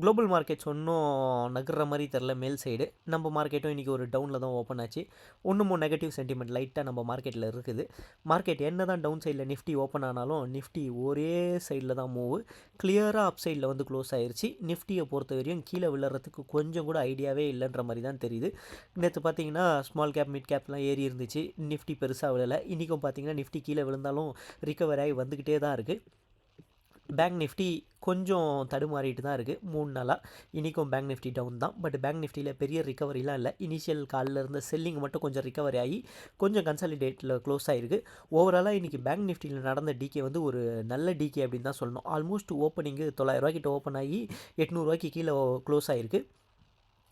Global markets ஒன்றும் நகர்ற மாதிரி தெரில மேல் சைடு நம்ம மார்க்கெட்டும் இன்றைக்கி ஒரு டவுனில் தான் ஓப்பன் ஆச்சு. ஒன்றும் நெகட்டிவ் சென்டிமெண்ட் லைட்டாக நம்ம மார்க்கெட்டில் இருக்குது. மார்க்கெட் என்ன தான் டவுன் சைடில் நிஃப்டி ஓப்பன் ஆனாலும் நிஃப்டி ஒரே சைடில் தான் மூவ் கிளியராக அப் சைடில் வந்து க்ளோஸ் ஆயிடுச்சு நிஃப்டியை பொறுத்த வரையும் கீழே விழுறதுக்கு கொஞ்சம் கூட ஐடியாவே இல்லைன்ற மாதிரி தான் தெரியுது. நேற்று பார்த்தீங்கன்னா ஸ்மால் கேப் மிட் கேப்லாம் ஏறி இருந்துச்சு. நிஃப்டி பெருசாக விழலை. இன்றைக்கும் பார்த்தீங்கன்னா நிஃப்டி கீழே விழுந்தாலும் ரிகவர் ஆகி வந்துக்கிட்டே தான் இருக்குது பேங்க் நிஃப்டி கொஞ்சம் தடுமாறிட்டு தான் இருக்குது மூணு நாளாக இன்றைக்கும் பேங்க் நிஃப்டி டவுன் தான். பட் பேங்க் நிஃப்டியில் பெரிய ரிகவரிலாம் இல்லை. இனிஷியல் காலில் இருந்த செல்லிங் மட்டும் கொஞ்சம் ரிகவரி ஆகி கொஞ்சம் கன்சாலிடேட்டில் க்ளோஸ் ஆகிருக்கு ஓவராலாக இன்றைக்கி பேங்க் நிஃப்டியில் நடந்த டிகே வந்து ஒரு நல்ல டிகே அப்படின்னு தான் சொல்லணும். ஆல்மோஸ்ட் ஓப்பனிங்கு தொள்ளாயிரரூவாய்க்கிட்ட ஓப்பன் ஆகி எட்நூறுரூவாய்க்கு கீழே க்ளோஸ் ஆகிருக்கு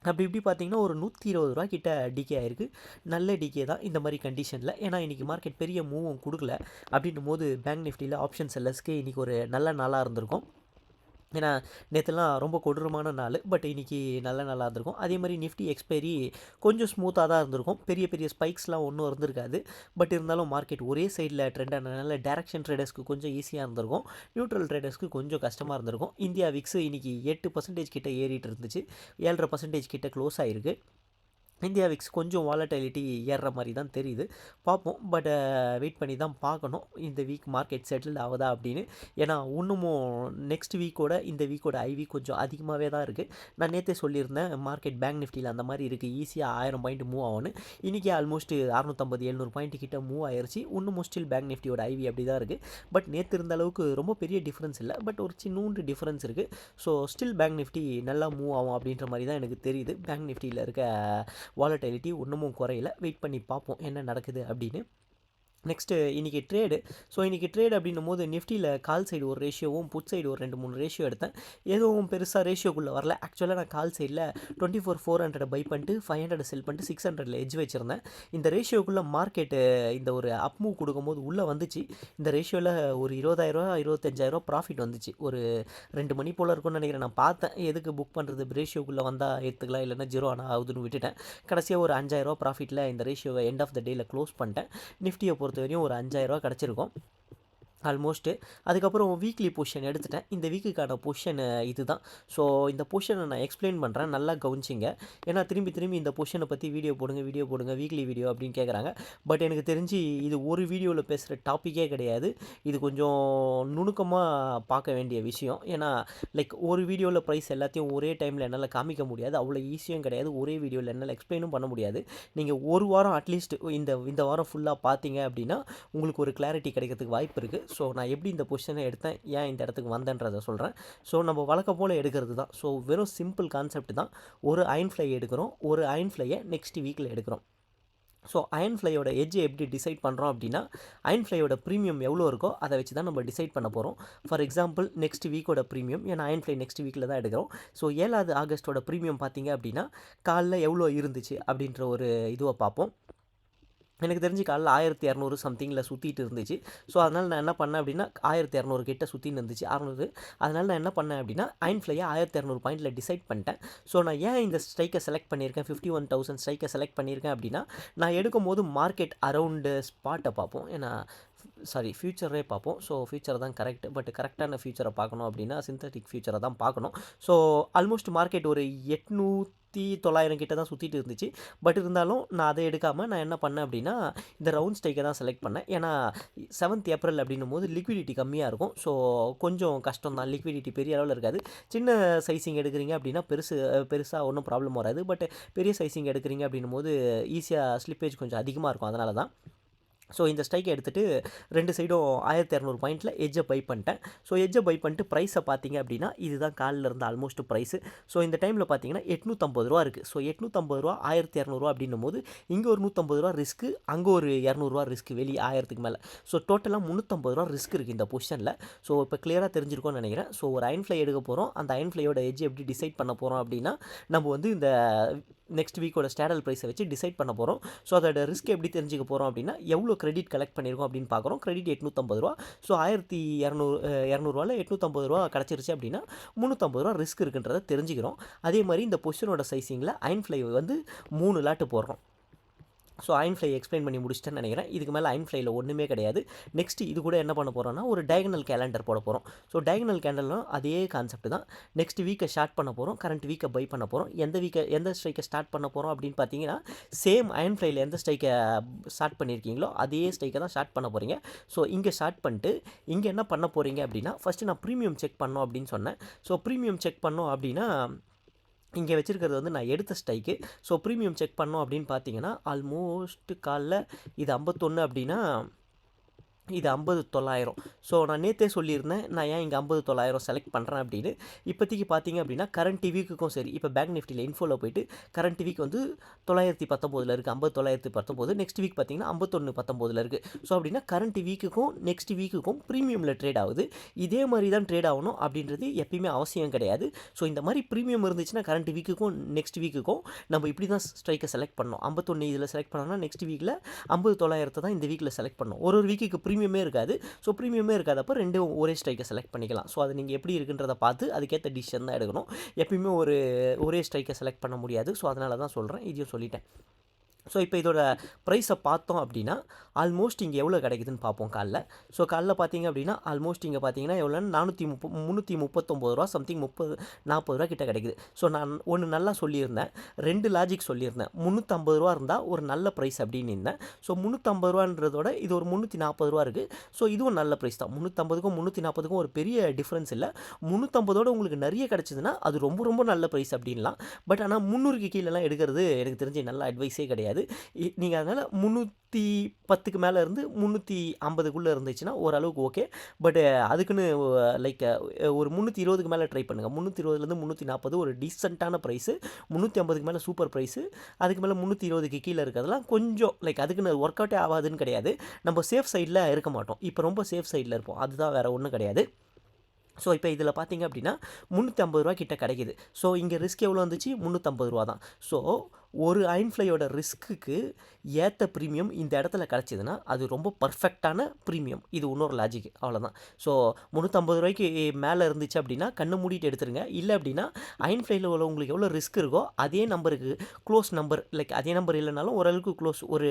அப்படி இப்படி பார்த்தீங்கன்னா ஒரு நூற்றி இருபது ரூபா கிட்ட டிகே ஆயிருக்கு. நல்ல டிகே தான் இந்த மாதிரி கண்டிஷனில் ஏன்னா இன்றைக்கி மார்க்கெட் பெரிய மூவும் கொடுக்கல. அப்படின்னும் போது பேங்க் நிஃப்டியில் ஆப்ஷன் செல்லர்ஸ்க்கு இன்றைக்கி ஒரு நல்ல நாளாக இருந்திருக்கும். ஏன்னா நேற்றுலாம் ரொம்ப கொடூரமான நாள். பட் இன்றைக்கி நல்ல நாளாக இருந்திருக்கும். அதே மாதிரி நிஃப்டி எக்ஸ்பைரி கொஞ்சம் ஸ்மூத்தாக தான் இருந்திருக்கும். பெரிய பெரிய ஸ்பைக்ஸ்லாம் ஒன்றும் இருந்திருக்காது. பட் இருந்தாலும் மார்க்கெட் ஒரே சைடில் ட்ரெண்ட் ஆனதுனால டேரக்ஷன் ட்ரேடர்ஸ்க்கு கொஞ்சம் ஈஸியாக இருந்திருக்கும். நியூட்ரல் ட்ரேடர்ஸ்க்கு கொஞ்சம் கஷ்டமாக இருந்திருக்கும். இந்தியா விக்ஸ் இன்றைக்கி எட்டு பர்சன்டேஜ் கிட்ட ஏறிட்டு இருந்துச்சு. ஏழரை பர்சன்டேஜ் கிட்ட க்ளோஸ் ஆகிருக்கு இந்தியா விக்ஸ் கொஞ்சம் வாலட்டிலிட்டி ஏறுற மாதிரி தான் தெரியுது. பார்ப்போம். பட் வெயிட் பண்ணி தான் பார்க்கணும். இந்த வீக் மார்க்கெட் செட்டில் ஆகுதா அப்படின்னு. ஏன்னா இன்னமும் நெக்ஸ்ட் வீக்கோட இந்த வீக்கோட ஐவி கொஞ்சம் அதிகமாகவே தான் இருக்குது நான் நேற்றே சொல்லியிருந்தேன் மார்க்கெட் பேங்க் நிஃப்டியில் அந்த மாதிரி இருக்குது ஈஸியாக ஆயிரம் பாயிண்ட் மூவ் ஆகணும் இன்றைக்கி ஆல்மோஸ்ட் அறநூற்றம்பது எழுநூறு பாயிண்ட் கிட்ட மூவ் ஆயிடுச்சு இன்னும் ஸ்டில் பேங்க் நிஃப்டியோட ஐவி அப்படி தான் இருக்குது பட் நேற்று இருந்த அளவுக்கு ரொம்ப பெரிய டிஃப்ரென்ஸ் இல்லை. பட் ஒரு சின்னூண்டு டிஃப்ரென்ஸ் இருக்குது ஸோ ஸ்டில் பேங்க் நிஃப்டி நல்லா மூவ் ஆகும் அப்படின்ற மாதிரி தான் எனக்கு தெரியுது. பேங்க் நிஃப்டியில் இருக்க வாலட்டிலிட்டி இன்னமும் குறையல. வெயிட் பண்ணி பார்ப்போம் என்ன நடக்குது அப்படின்னு. நெக்ஸ்ட்டு இன்றைக்கி ட்ரேடு ஸோ இன்றைக்கி ட்ரேட் அப்படின்னும் போது நிஃப்டியில் கால் சைடு ஒரு ரேஷியோவும் புட் சைடு ஒரு ரெண்டு மூணு ரேஷியோ எடுத்தேன். எதுவும் பெருசாக ரேஷியோக்குள்ளே வரல. ஆக்சுவலாக நான் கால் சைடில் twenty four four hundred buy பண்ணிட்டு ஃபைவ் ஹண்ட்ரட் செல் பண்ணிட்டு சிக்ஸ் ஹண்ட்ரடில் எஜ் வச்சுருந்தேன். இந்த ரேஷியோக்குள்ளே மார்க்கெட்டு இந்த ஒரு அப் மூவ் கொடுக்கும்போது உள்ளே வந்துச்சு. இந்த ரேஷியோவில் ஒரு இருபதாயிரரூவா இருபத்தஞ்சாயிரரூவா ப்ராஃபிட் வந்துச்சு. ஒரு ரெண்டு மணி போல் இருக்கும்னு நினைக்கிறேன். நான் பார்த்தேன். எதுக்கு புக் பண்ணுறது ரேஷியோக்குள்ளே வந்தால் எடுத்துக்கலாம். இல்லைன்னா ஜீரோ ஆனால் ஆகுதுன்னு விட்டுட்டேன். கடைசியாக ஒரு அஞ்சாயிரரூவா ப்ராஃபிட்டில் இந்த ரேஷியோவை எண்ட் ஆஃப் த டேயில் க்ளோஸ் பண்ணிட்டேன். நிஃப்டியை பொறுத்த வரையும் ஒரு அஞ்சாயிரரூவா கிடச்சிருக்கும். ஆல்மோஸ்ட்டு அதுக்கப்புறம் வீக்லி பொஷன் எடுத்துட்டேன். இந்த வீக்குக்கான பொஷனு இது தான் ஸோ இந்த பொஷனை நான் எக்ஸ்பிளைன் பண்ணுறேன் நல்லா கவனிச்சிங்க. ஏன்னா திரும்பி திரும்பி இந்த பொஷனை பற்றி வீடியோ போடுங்க வீடியோ போடுங்க வீக்லி வீடியோ அப்படின்னு கேட்குறாங்க பட் எனக்கு தெரிஞ்சு இது ஒரு வீடியோவில் பேசுகிற டாப்பிக்கே கிடையாது. இது கொஞ்சம் நுணுக்கமாக பார்க்க வேண்டிய விஷயம். ஏன்னா லைக் ஒரு வீடியோவில் ப்ரைஸ் எல்லாத்தையும் ஒரே டைமில் என்னால் காமிக்க முடியாது. அவ்வளோ ஈஸியும் கிடையாது. ஒரே வீடியோவில் என்னால் எக்ஸ்பிளைனும் பண்ண முடியாது. நீங்கள் ஒரு வாரம் அட்லீஸ்ட் இந்த இந்த வாரம் ஃபுல்லாக பார்த்தீங்க அப்படின்னா உங்களுக்கு ஒரு கிளாரிட்டி கிடைக்கிறதுக்கு வாய்ப்பு இருக்குது ஸோ நான் எப்படி இந்த பொசிஷனை எடுத்தேன் ஏன் இந்த இடத்துக்கு வந்தேன்றதை சொல்கிறேன் ஸோ நம்ம வழக்கம் போல் எடுக்கிறது தான். ஸோ வெறும் சிம்பிள் கான்செப்ட் தான். ஒரு அயன் ஃப்ளை எடுக்கிறோம். ஒரு அயன் ஃப்ளையை நெக்ஸ்ட் வீக்கில் எடுக்கிறோம். ஸோ அயன் ஃப்ளையோட எஜ்ஜை எப்படி டிசைட் பண்ணுறோம் அப்படின்னா அயன் ஃப்ளையோட ப்ரீமியம் எவ்வளோ இருக்கோ அதை வச்சு தான் நம்ம டிசைட் பண்ண போகிறோம் ஃபார் எக்ஸாம்பிள் நெக்ஸ்ட் வீக்கோட ப்ரீமியம் ஏன்னா அயன் ஃப்ளை நெக்ஸ்ட் வீக்கில் தான் எடுக்கிறோம். ஸோ ஏழாவது ஆகஸ்ட்டோட ப்ரீமியம் பார்த்தீங்க அப்படின்னா காலைல எவ்வளோ இருந்துச்சு அப்படின்ற ஒரு இதுவை பார்ப்போம். எனக்கு தெரிஞ்சு காலையில் ஆயிரத்தி இரநூறு சம்திங்கில் சுற்றிட்டு இருந்துச்சு. ஸோ அதனால் நான் என்ன பண்ணேன் அப்படின்னா ஆயிரத்தி இரநூறு கிட்ட சுற்றின்னு இருந்துச்சு. அறநூறு. அதனால் நான் என்ன பண்ணேன் அப்படின்னா அயன் ஃப்ளையை ஆயிரத்தி இரநூறு பாயிண்டில் டிசைட் பண்ணிட்டேன். ஸோ நான் ஏன் இந்த ஸ்ட்ரைக்கை செலக்ட் பண்ணியிருக்கேன்? ஃபிஃப்டி ஒன் தௌசண்ட் ஸ்ட்ரைக்கை செலக்ட் பண்ணியிருக்கேன் அப்படின்னா நான் எடுக்கும் போது மார்க்கெட் அரவுண்டு ஸ்பாட்டை பார்ப்போம். ஏன்னா சாரி ஃப்யூச்சரே பார்ப்போம். ஸோ ஃப்யூச்சர் தான் கரெக்ட் பட் கரெக்டான ஃபியூச்சரை பார்க்கணும் அப்படின்னா சிந்தட்டிக் ஃபியூச்சரை தான் பார்க்கணும். ஸோ ஆல்மோஸ்ட் மார்க்கெட் ஒரு எட்நூற்றி தொள்ளாயிரம் கிட்ட தான் சுற்றிட்டு இருந்துச்சு. பட் இருந்தாலும் நான் அதை எடுக்காமல் நான் என்ன பண்ணேன் அப்படின்னா இந்த ரவுண்ட் ஸ்டைக்கை தான் செலக்ட் பண்ணேன். ஏன்னா செவன்த் ஏப்ரல் அப்படின்னும் போது லிக்விடிட்டி கம்மியாக இருக்கும். ஸோ கொஞ்சம் கஷ்டம் தான். லிக்விடிட்டி பெரிய அளவில் இருக்காது. சின்ன சைஸிங் எடுக்கிறீங்க அப்படின்னா பெருசு பெருசாக ஒன்றும் ப்ராப்ளம் வராது. பட் பெரிய சைஸிங் எடுக்கிறீங்க அப்படின்னும் போது ஈஸியாக ஸ்லிப்பேஜ் கொஞ்சம் அதிகமாக இருக்கும். அதனால தான். ஸோ இந்த ஸ்ட்ரைக்கை எடுத்துகிட்டு ரெண்டு சைடும் ஆயிரத்தி இரநூறு பாயிண்ட்டில் எஜ்ஜை பை பண்ணிட்டேன். ஸோ எஜ்ஜை பை பண்ணிட்டு ப்ரைஸை பார்த்தீங்க அப்படின்னா இதுதான் காலில் இருந்த ஆல்மோஸ்ட் ப்ரைஸு ஸோ இந்த டைமில் பார்த்தீங்கன்னா எட்நூற்றம்பது ரூபா இருக்குது ஸோ எட்நூற்றம்பது ரூபா ஆயிரத்தி இரநூறுவா அப்படின்னும் போது இங்கே ஒரு நூற்றம்பது ரூபா ரிஸ்க்கு அங்கே ஒரு இரநூறுவா ரிஸ்க்கு வெளியே ஆயிரத்துக்கு மேலே. ஸோ டோட்டலாக முந்நூற்றம்பது ரூபா ரிஸ்க் இருக்குது இந்த பொசிஷனில் ஸோ இப்போ கிளியராக தெரிஞ்சிருக்கோம்னு நினைக்கிறேன். ஸோ ஒரு அயன் ஃப்ளை எடுக்க போகிறோம் அந்த அயன் ஃப்ளையோட எஜ் எப்படி டிசைட் பண்ண போகிறோம் அப்படின்னா நம்ம வந்து இந்த நெக்ஸ்ட் வீக்கோட ஸ்டேடல் ப்ரைஸை வச்சு டிசைட் பண்ண போகிறோம் ஸோ அதோட ரிஸ்க் எப்படி தெரிஞ்சுக்க போகிறோம் அப்படின்னா எவ்வளோ கிரெடிட் கலெக்ட் பண்ணியிருக்கோம் அப்படின்னு பார்க்குறோம். கிரெடிட் எட்நூற்றம்பது ரூபா. ஸோ ஆயிரத்தி இரநூறு இரநூறுவாவில் எட்நூற்றம்பது ரூபா கிடச்சிருச்சு அப்படின்னா முந்நூற்றம்பது ரூபா ரிஸ்க் இருக்குன்றதை தெரிஞ்சுக்கிறோம். அதே மாதிரி இந்த பொசிஷனோட சைஸிங்கில் அயன் ஃப்ளை வந்து மூணு லாட்டு போடுறோம். ஸோ அயன் ஃப்ளை எக்ஸ்பிளைன் பண்ணி முடிச்சிட்டேன்னு நினைக்கிறேன். இதுக்கு மேலே அயன் ஃப்ளையில் ஒன்றுமே கிடையாது. நெக்ஸ்ட் இது கூட என்ன பண்ண போகிறோம்னா ஒரு டயகனல் கேலண்டர் போட போகிறோம் ஸோ டயகனல் கேலண்டர்லாம் அதே கான்செப்ட் தான். நெக்ஸ்ட் வீக்கை ஸ்டார்ட் பண்ண போகிறோம் கரண்ட் வீக்கை பை பண்ண போகிறோம் எந்த வீக்கை எந்த ஸ்ட்ரைக்கை ஸ்டார்ட் பண்ண போகிறோம் அப்படின்னு பார்த்தீங்கன்னா சேம் அயன் ஃப்ளையில் எந்த ஸ்ட்ரைக்கை ஸ்டார்ட் பண்ணியிருக்கீங்களோ அதே ஸ்ட்ரைக்கை தான் ஸ்டார்ட் பண்ண போகிறீங்க ஸோ இங்கே ஸ்டார்ட் பண்ணிட்டு இங்கே என்ன பண்ண போகிறீங்க அப்படின்னா ஃபஸ்ட்டு நான் ப்ரீமியம் செக் பண்ணோம் அப்படின்னு சொன்னேன். ஸோ ப்ரீமியம் செக் பண்ணோம் அப்படின்னா இங்கே வச்சுருக்கிறது வந்து நான் எடுத்த ஸ்ட்ரைக்கு ஸோ ப்ரீமியம் செக் பண்ணோம் அப்படின்னு பார்த்தீங்கன்னா ஆல்மோஸ்ட் காலில் இது ஐம்பத்தொன்று அப்படின்னா இது ஐம்பது தொள்ளாயிரம். ஸோ நான் நேற்றே சொல்லியிருந்தேன் நான் ஏன் இங்கே ஐம்பது தொள்ளாயிரம் செலக்ட் பண்ணுறேன் அப்படின்னு. இப்போதைக்கு பார்த்தீங்க அப்படின்னா கரண்ட் வீக்குக்கும் சரி இப்போ பேங்க் நிஃப்டியில் இன்ஃபோவில் போயிட்டு கரண்ட் வீக் வந்து தொள்ளாயிரத்தி பத்தொம்போதில் இருக்குது ஐம்பது தொள்ளாயிரத்தி பத்தொம்போது. நெக்ஸ்ட் வீக் பார்த்தீங்கன்னா ஐம்பத்தொன்று பத்தொம்போதில் இருக்குது ஸோ அப்படின்னா கரண்ட் வீக்குக்கும் நெக்ஸ்ட் வீக்குக்கும் ப்ரீமியமில் ட்ரேட் ஆகுது. இதே மாதிரி தான் ட்ரேட் ஆகணும் அப்படின்றது எப்பயுமே அவசியம் கிடையாது. ஸோ இந்த மாதிரி ப்ரீமியம் இருந்துச்சுன்னா கரண்ட் வீக்குக்கும் நெக்ஸ்ட் வீக்குக்கும் நம்ம இப்படி தான் ஸ்ட்ரைக்கை செலக்ட் பண்ணோம் ஐம்பத்தொன்று இதில் செலக்ட் பண்ணோம்னா நெக்ஸ்ட் வீக்கில் ஐம்பது தொள்ளாயிரத்தை தான் இந்த வீக்கில் செலக்ட் பண்ணோம் ஒரு ஒரு வீக்குக்கு ப்ரீமியமே இருக்காது. ஸோ ப்ரீமியமே இருக்காதப்போ ரெண்டும் ஒரே ஸ்ட்ரைக்கை செலக்ட் பண்ணிக்கலாம். ஸோ அது நீங்கள் எப்படி இருக்குன்றதை பார்த்து அதுக்கேற்ற டிசிஷன் தான் எடுக்கணும். எப்பயுமே ஒரு ஒரே ஸ்ட்ரைக்கை செலக்ட் பண்ண முடியாது. ஸோ அதனால தான் சொல்கிறேன் இதையும் சொல்லிட்டேன். ஸோ இப்போ இதோட ப்ரைஸை பார்த்தோம் அப்படின்னா ஆல்மோஸ்ட் இங்கே எவ்வளோ கிடைக்குதுன்னு பார்ப்போம் காலைல. ஸோ காலைல பார்த்தீங்க அப்படின்னா ஆல்மோஸ்ட் இங்கே பார்த்தீங்கன்னா எவ்வளோன்னு நானூற்றி முப்ப முந்நூற்றி முப்பத்தொம்போது ரூபா சம்திங் முப்பது நாற்பது ரூபா கிட்ட கிடைக்குது. ஸோ நான் ஒன்று நல்லா சொல்லியிருந்தேன். ரெண்டு லாஜிக் சொல்லியிருந்தேன். முந்நூற்றம்பது ரூபா இருந்தால் ஒரு நல்ல ப்ரைஸ் அப்படின்னு இருந்தேன். ஸோ முந்நூற்றம்பது ரூபான்றதோட இது ஒரு முந்நூற்றி நாற்பது ரூபா இருக்குது ஸோ இதுவும் நல்ல ப்ரைஸ் தான். முந்நூற்றம்பதுக்கும் முந்நூற்றி நாற்பதுக்கும் ஒரு பெரிய டிஃப்ரென்ஸ் இல்லை. முந்நூற்றம்பதோட உங்களுக்கு நிறைய கிடச்சிதுன்னா அது ரொம்ப ரொம்ப நல்ல ப்ரைஸ் அப்படின்லாம். பட் ஆனால் முந்நூறுக்கு கீழெலாம் எடுக்கிறது எனக்கு தெரிஞ்சு நல்ல அட்வைஸே கிடையாது. நீங்கள் அதனால் முந்நூற்றி பத்துக்கு மேலே இருந்து முந்நூற்றி ஐம்பதுக்குள்ளே இருந்துச்சுன்னா ஓரளவுக்கு ஓகே. பட் அதுக்குன்னு லைக் ஒரு முந்நூற்றி இருபதுக்கு மேலே ட்ரை பண்ணுங்கள் முந்நூற்றி இருபதுலேருந்து முந்நூற்றி நாற்பது ஒரு டீசெண்டான ப்ரைஸு முந்நூற்றி ஐம்பதுக்கு மேலே சூப்பர் ப்ரைஸு அதுக்கு மேலே முந்நூற்றி இருபதுக்கு கீழே இருக்கிறதெல்லாம் கொஞ்சம் லைக் அதுக்குன்னு ஒர்க் அவுட்டே ஆகாதுன்னு கிடையாது. நம்ம சேஃப் சைடில் இருக்க மாட்டோம். இப்போ ரொம்ப சேஃப் சைடில் இருப்போம். அதுதான் வேறு ஒன்றும் கிடையாது. ஸோ இப்போ இதில் பார்த்தீங்க அப்படின்னா முந்நூற்றி ஐம்பது ரூபா கிட்ட கிடைக்கிது. ஸோ இங்கே ரிஸ்க் எவ்வளோ வந்துச்சு முந்நூற்றம்பது ரூபா தான். ஸோ ஒரு அயன்ஃப்ளையோட ரிஸ்க்குக்கு ஏற்ற ப்ரீமியம் இந்த இடத்துல கிடச்சிதுன்னா அது ரொம்ப பர்ஃபெக்டான ப்ரீமியம் இது இன்னொரு லாஜிக் அவ்வளோதான் ஸோ முந்நூற்றம்பது ரூபாய்க்கு மேலே இருந்துச்சு அப்படின்னா கண்ணை மூடிட்டு எடுத்துருங்க. இல்லை அப்படின்னா அயன்ஃப்ளைல உள்ள உங்களுக்கு எவ்வளோ ரிஸ்க் இருக்கோ அதே நம்பருக்கு க்ளோஸ் நம்பர் லைக் அதே நம்பர் இல்லைனாலும் ஓரளவுக்கு க்ளோஸ் ஒரு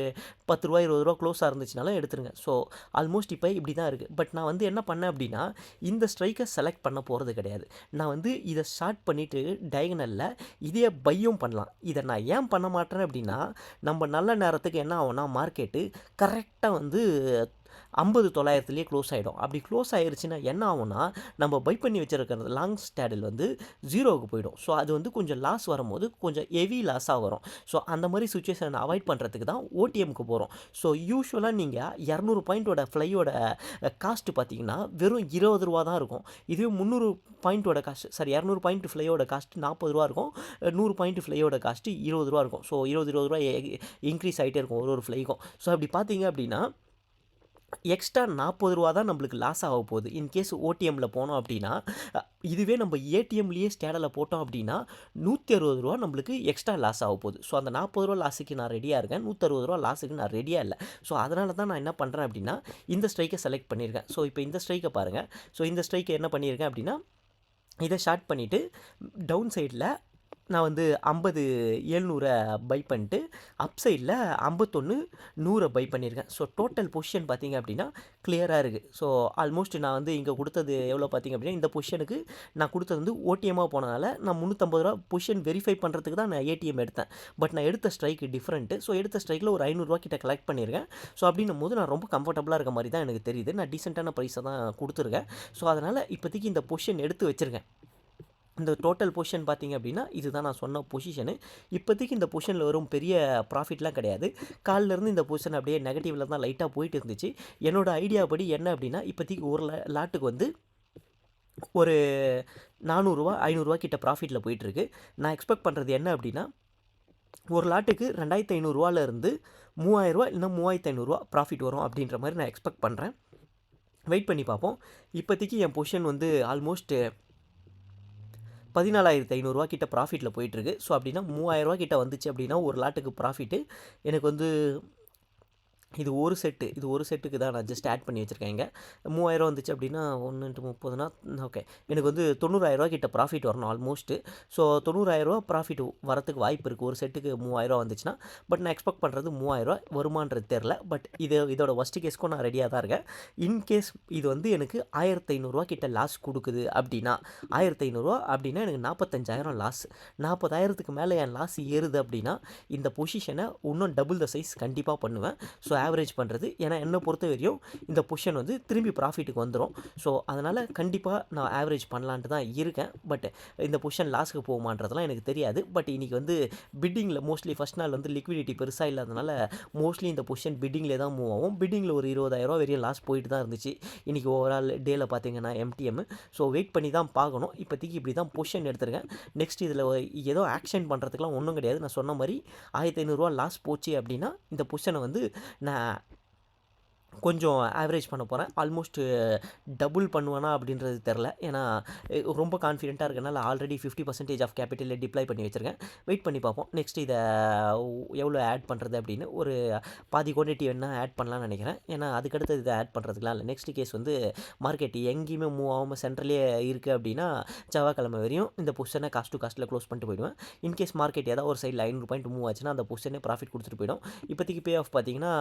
பத்து ரூபா இருபது ரூபா க்ளோஸாக இருந்துச்சுனாலும் எடுத்துருங்க. ஸோ ஆல்மோஸ்ட் இப்போ இப்படி தான் இருக்குது பட் நான் வந்து என்ன பண்ணேன் அப்படின்னா இந்த ஸ்ட்ரைக்கை செலக்ட் பண்ண போகிறது கிடையாது. நான் வந்து இதை ஸ்டார்ட் பண்ணிவிட்டு டயகனலில் இதே பையும் பண்ணலாம். இதை நான் ஏன் பண்ண மாட்டேன் அப்படின்னா நம்ம நல்ல நேரத்துக்கு என்ன ஆகும்னா மார்க்கெட்டு கரெக்டாக வந்து ஐம்பது தொள்ளாயிரத்துலேயே க்ளோஸ் ஆகிடும் அப்படி க்ளோஸ் ஆகிருச்சுன்னா என்ன ஆகும்னா நம்ம பை பண்ணி வச்சுருக்கிறது லாங் ஸ்டாடில் வந்து ஜீரோவுக்கு போயிடும். ஸோ அது வந்து கொஞ்சம் லாஸ் வரும்போது கொஞ்சம் ஹெவி லாஸாக வரும். ஸோ அந்த மாதிரி சுச்சுவேஷனை அவாய்ட் பண்ணுறதுக்கு தான் ஓடிஎம்க்கு போகிறோம் ஸோ யூஸ்வலாக நீங்கள் இரநூறு பாயிண்ட்டோட ஃப்ளையோட காஸ்ட்டு பார்த்தீங்கன்னா வெறும் இருபது ரூபா தான் இருக்கும். இதுவே முந்நூறு பாயிண்ட்டோட காஸ்ட் சாரி இரநூறு பாயிண்ட் ஃப்ளையோட காஸ்ட் நாற்பது ரூபா இருக்கும். நூறு பாயிண்ட் ஃப்ளையோட காஸ்ட்டு இருபது ரூபா இருக்கும். ஸோ இருபது இருபது ரூபா இன்க்ரீஸ் ஆகிட்டே இருக்கும் ஒரு ஒரு ஃப்ளைக்கும் ஸோ அப்படி பார்த்தீங்க அப்படின்னா எக்ஸ்ட்ரா நாற்பது ரூபா தான் நம்மளுக்கு லாஸ் ஆக போகுது. இன்கேஸ் ஓடிஎம்மில் போனோம் அப்படின்னா இதுவே நம்ம ஏடிஎம்லேயே ஸ்டேடலில் போட்டோம் அப்படின்னா நூற்றி அறுபது ரூபா நம்மளுக்கு எக்ஸ்ட்ரா லாஸ் ஆக போகுது. ஸோ அந்த நாற்பது ரூபா லாஸுக்கு நான் ரெடியாக இருக்கேன். நூற்றறுபது ரூபா லாஸுக்கு நான் ரெடியாக இல்லை. ஸோ அதனால தான் நான் என்ன பண்ணுறேன் அப்படின்னா இந்த ஸ்ட்ரைக்கை செலக்ட் பண்ணியிருக்கேன். ஸோ இப்போ இந்த ஸ்ட்ரைக்கை பாருங்கள் ஸோ இந்த ஸ்ட்ரைக்கை என்ன பண்ணியிருக்கேன் அப்படின்னா இதை ஷார்ட் பண்ணிவிட்டு டவுன் சைடில் நான் வந்து ஐம்பது ஏழ்நூறை பை பண்ணிட்டு அப் சைடில் ஐம்பத்தொன்று நூறை பை பண்ணியிருக்கேன். ஸோ டோட்டல் பொசிஷன் பார்த்தீங்க அப்படின்னா கிளியராக இருக்குது ஸோ ஆல்மோஸ்ட் நான் வந்து இங்கே கொடுத்தது எவ்வளோ பார்த்தீங்க அப்படின்னா இந்த பொசிஷனுக்கு நான் கொடுத்தது வந்து ஓடிஎம்மாக போனதால் நான் முந்நூற்றம்பது ரூபா பொசிஷன் வெரிஃபை பண்ணுறதுக்கு தான் நான் ஏடிஎம் எடுத்தேன். பட் நான் எடுத்த ஸ்ட்ரைக்கு டிஃப்ரெண்ட்டு ஸோ எடுத்த ஸ்ட்ரைக்கில் ஒரு ஐநூறுரூவா கிட்ட கலெக்ட் பண்ணியிருக்கேன். ஸோ அப்படின்னும் போது நான் ரொம்ப கம்ஃபர்டபுளாக இருக்க மாதிரி தான் எனக்கு தெரியுது. நான் டீசெண்டான ப்ரைஸை தான் கொடுத்துருக்கேன். ஸோ அதனால் இப்போதைக்கு இந்த பொசிஷன் எடுத்து வச்சுருக்கேன். இந்த டோட்டல் பொசிஷன் பார்த்தீங்க அப்படின்னா இதுதான் நான் சொன்ன பொசிஷனு இப்போதைக்கு இந்த பொசிஷனில் வரும் பெரிய ப்ராஃபிட்லாம் கிடையாது. காலிலேருந்து இந்த பொசிஷன் அப்படியே நெகட்டிவில் தான் லைட்டாக போயிட்டு இருந்துச்சு. என்னோடய ஐடியா படி என்ன அப்படின்னா இப்போதைக்கு ஒரு லாட்டுக்கு வந்து ஒரு நானூறுரூவா ஐநூறுரூவா கிட்ட ப்ராஃபிட்டில் போயிட்டுருக்கு நான் எக்ஸ்பெக்ட் பண்ணுறது என்ன அப்படின்னா ஒரு லாட்டுக்கு ரெண்டாயிரத்து ஐநூறுரூவாலேருந்து மூவாயிரரூவா இல்லைனா மூவாயிரத்து ஐநூறுரூவா ப்ராஃபிட் வரும் அப்படின்ற மாதிரி நான் எக்ஸ்பெக்ட் பண்ணுறேன் வெயிட் பண்ணி பார்ப்போம். இப்போதைக்கு என் பொசிஷன் வந்து ஆல்மோஸ்ட் பதினாலாயிரத்து ஐநூறுரூவா கிட்ட ப்ராஃபிட்டில் போயிட்டுருக்கு ஸோ அப்படின்னா மூவாயிரரூவா கிட்ட வந்துச்சு அப்படின்னா ஒரு லாட்டுக்கு ப்ராஃபிட்டு எனக்கு வந்து இது ஒரு செட்டு இது ஒரு செட்டுக்கு தான் நான் ஜஸ்ட் ஆட் பண்ணி வச்சுருக்கேன் இங்கே. மூவாயிரம் வந்துச்சு அப்படின்னா ஒன்று முப்பதுனா ஓகே எனக்கு வந்து தொண்ணூறாயிரரூவா கிட்ட ப்ராஃபிட் வரணும் ஆல்மோஸ்ட்டு ஸோ தொண்ணூறாயிரரூவா ப்ராஃபிட் வரத்துக்கு வாய்ப்பு இருக்குது ஒரு செட்டுக்கு மூவாயிரரூவா வந்துச்சுன்னா பட் நான் எக்ஸ்பெக்ட் பண்ணுறது மூவாயிரரூவா வருமானது தெரில பட் இது இதோட ஒஸ்ட்டு கேஸ்க்கும் நான் ரெடியாக தான் இருக்கேன். இன்கேஸ் இது வந்து எனக்கு ஆயிரத்தி ஐநூறுரூவா கிட்ட லாஸ் கொடுக்குது அப்படின்னா ஆயிரத்தி ஐநூறுரூவா அப்படின்னா எனக்கு நாற்பத்தஞ்சாயிரம் லாஸ் நாற்பதாயிரத்துக்கு மேலே என் லாஸ் ஏறுது அப்படின்னா இந்த பொசிஷனை இன்னும் டபுள் த சைஸ் கண்டிப்பாக பண்ணுவேன். ஸோ ஆவரேஜ் பண்ணுறது ஏன்னா என்னை பொறுத்த வரையும் இந்த பொஷன் வந்து திரும்பி ப்ராஃபிட்டுக்கு வந்துடும் ஸோ அதனால் கண்டிப்பாக நான் ஆவரேஜ் பண்ணலான்ட்டு தான் இருக்கேன். பட் இந்த பொஷன் லாஸுக்கு போகுமான்றதெல்லாம் எனக்கு தெரியாது. பட் இன்றைக்கி வந்து பிட்டிங்கில் மோஸ்ட்லி ஃபஸ்ட் நாள் வந்து லிக்விடிட்டி பெருசாக இல்லாதனால மோஸ்ட்லி இந்த பொஷன் பிட்டிங்லேயே தான் மூவ் ஆகும். பிட்டிங்கில் ஒரு இருபதாயிரரூவா வரையும் லாஸ் போயிட்டு தான் இருந்துச்சு. இன்றைக்கி ஓவரால் டேயில் பார்த்தீங்கன்னா எம்டிஎம் ஸோ வெயிட் பண்ணி தான் பார்க்கணும். இப்போதைக்கு இப்படி தான் பொஷன் எடுத்திருக்கேன். நெக்ஸ்ட் இதில் ஏதோ ஆக்ஷன் பண்ணுறதுக்குலாம் ஒன்றும் கிடையாது. நான் சொன்ன மாதிரி ஆயிரத்தி ஐநூறுரூவா லாஸ் போச்சு அப்படின்னா இந்த பொஷனை வந்து நான் கொஞ்சம் ஆவரேஜ் பண்ண போகிறேன் ஆல்மோஸ்ட் டபுள் பண்ணுவேனா அப்படின்றது தெரில ஏன்னா ரொம்ப கான்ஃபிடென்ட்டாக இருக்கனால ஆல்ரெடி ஃபிஃப்டி பர்சன்டேஜ் ஆஃப் கேபிட்டலில் டிப்ளை பண்ணி வச்சுருக்கேன். வெயிட் பண்ணி பார்ப்போம். நெக்ஸ்ட் இதை எவ்வளோ ஆட் பண்ணுறது அப்படின்னு ஒரு பாதி குவான்டிட்டி வேணால் ஆட் பண்ணலாம்னு நினைக்கிறேன். ஏன்னா அதுக்கடுத்து இதை ஆட் பண்ணுறதுக்குலாம் இல்லை. நெக்ஸ்ட் கேஸ் வந்து மார்க்கெட் எங்கேயுமே மூவ் ஆகாமல் சென்ட்ரலே இருக்குது அப்படின்னா செவ்வாய்க்கிழமை வரையும் இந்த பொசிஷனை காஸ்ட் டு காஸ்ட்டில் க்ளோஸ் பண்ணிட்டு போயிடுவேன். இன்கேஸ் மார்க்கெட் ஏதாவது ஒரு சைடில் ஐநூறு பாயிண்ட் மூவ் ஆச்சுன்னா அந்த பொசிஷனே ப்ராஃபிட் கொடுத்துட்டு போயிடும். இப்போதைக்கு பே ஆஃப் பார்த்தீங்கன்னா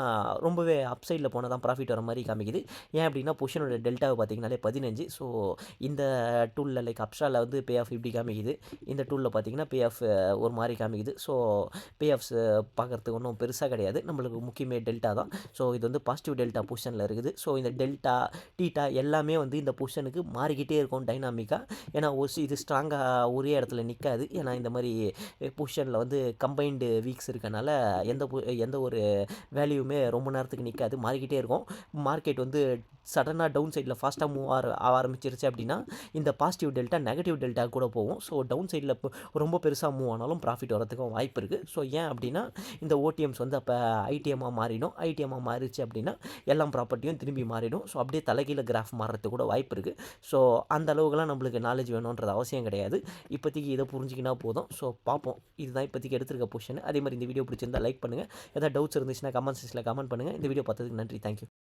ரொம்பவே அப் சைடில் தான் ப்ராஃபிட் வர மாதிரி காமிக்குது. ஏன் அப்படின்னா பொஷனோட டெல்டாவை பார்த்தீங்கனாலே பதினஞ்சு. ஸோ இந்த டூலில் லைக் அப்ஸ்ட்ராவில் வந்து பே ஆஃப் இப்படி காமிக்குது. இந்த டூலில் பார்த்தீங்கன்னா பே ஆஃப் ஒரு மாதிரி காமிக்குது. ஸோ பே ஆஃப்ஸ் பார்க்குறதுக்கு ஒன்றும் பெருசாக கிடையாது. நம்மளுக்கு முக்கியமே டெல்டா தான். ஸோ இது வந்து பாசிட்டிவ் டெல்டா பொசிஷனில் இருக்குது. ஸோ இந்த டெல்டா டீட்டா எல்லாமே வந்து இந்த பொசிஷனுக்கு மாறிக்கிட்டே இருக்கும் டைனாமிக்காக ஏன்னா ஒரு இது ஸ்ட்ராங்காக ஒரே இடத்துல நிற்காது ஏன்னா இந்த மாதிரி பொசிஷனில் வந்து கம்பைன்டு வீக்ஸ் இருக்கனால எந்த பொ- எந்த ஒரு வேல்யூமே ரொம்ப நேரத்துக்கு நிற்காது மாறிக்கிட்டே இருக்கும். மார்க்கெட் வந்து சடனாக டவுன் சைடில் ஃபாஸ்ட்டாக மூவ் ஆர ஆரம்பிச்சிருச்சு அப்படின்னா இந்த பாசிட்டிவ் டெல்டா நெகட்டிவ் டெல்டா கூட போகும். ஸோ டவுன் சைடில் ரொம்ப பெருசாக மூவ் ஆனாலும் ப்ராஃபிட் வரதுக்கும் வாய்ப்பு இருக்குது ஸோ ஏன் அப்படின்னா இந்த ஓடிஎம்ஸ் வந்து அப்போ ஐடிஎம்மாக மாறிடும். ஐடிஎம்மாக மாறிச்சு அப்படின்னா எல்லா ப்ராப்பர்ட்டியும் திரும்பி மாறிடும். ஸோ அப்படியே தலைகீழ கிராஃப் மாறுறதுக்கு கூட வாய்ப்பு இருக்குது ஸோ அந்த அளவுக்குலாம் நம்மளுக்கு நாலேஜ் வேணுன்றது அவசியம் கிடையாது. இப்போதைக்கு இதை புரிஞ்சிக்கினா போதும். ஸோ பார்ப்போம். இதுதான் இப்போதைக்கு எடுத்திருக்க பொசிஷன் அதே மாதிரி இந்த வீடியோ பிடிச்சிருந்தா லைக் பண்ணுங்கள் ஏதாவது டவுட்ஸ் இருந்துச்சுன்னா கமெண்ட் செக்ஷனில் கமெண்ட் பண்ணுங்கள் இந்த வீடியோ பார்த்ததுக்கு நன்றி. Thank you think